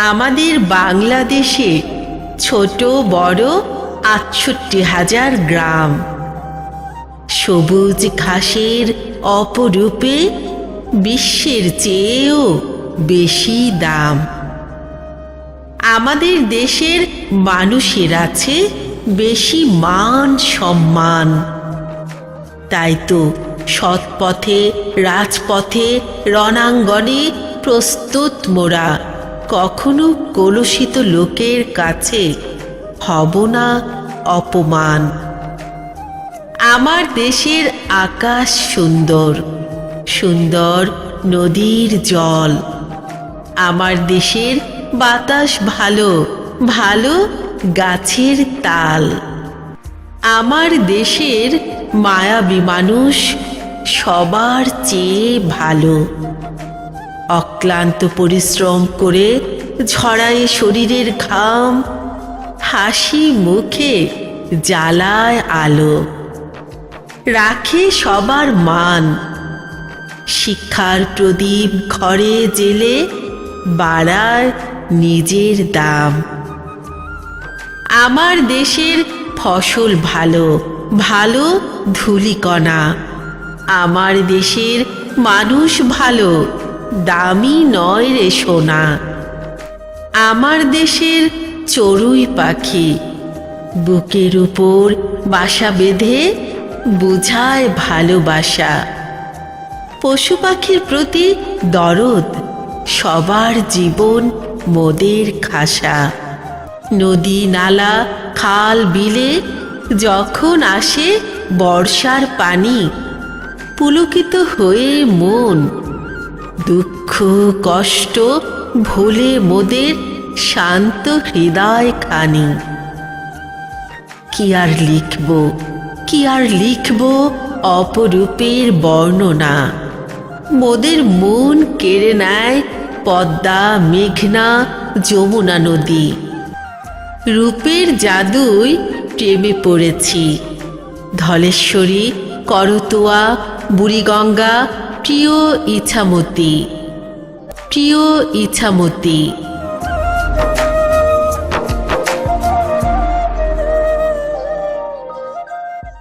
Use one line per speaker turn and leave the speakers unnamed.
আমাদের বাংলাদেশে ছোট, বড় আটষট্টি হাজার গ্রাম। সবুজ ঘাসের অপরূপে বিশ্বের চেয়েও বেশি দাম। আমাদের দেশের মানুষের আছে বেশি মান সম্মান। তাই তো সৎপথে, রাজপথে, রণাঙ্গনে প্রস্তুত মোরা। কখনো কলুষিত লোকের কাছে হব না অপমান। আমার দেশের আকাশ সুন্দর সুন্দর নদীর জল। আমার দেশের বাতাস ভালো ভালো গাছের তাল। আমার দেশের মায়াবী মানুষ সবার চেয়ে ভালো। অক্লান্ত পরিশ্রম করে ঝরায় শরীরের ঘাম হাসি মুখে জ্বালায় আলো। রাখে সবার মান। শিক্ষার প্রদীপ ঘরে জেলে বাড়ায় নিজের দাম। আমার দেশের ফসল ভালো ভালো ধুলিকণা। আমার দেশের মানুষ ভালো। দামি নয় রে সোনা। আমার দেশের চড়ুই পাখি, বুকের উপর বাসা বেঁধে বুঝায় ভালোবাসা। পশু পাখির প্রতি দরদ, সবার জীবন মোদের খাসা। নদী নালা, খাল, বিলে যখন আসে বর্ষার পানি, পুলকিত হয়ে মন দুঃখ, কষ্ট, ভুলে, মোদের শান্ত হৃদয় খানি। কি আর লিখব, কি আর লিখব অপরূপের বর্ণনা। মোদের মন কেড়ে নেয় পদ্মা, মেঘনা, যমুনা নদী। রূপের জাদুই প্রেমে পড়েছি। ধলেশ্বরী, করতোয়া, বুড়িগঙ্গা প্রিয় ইছামতি প্রিয় ইছামতি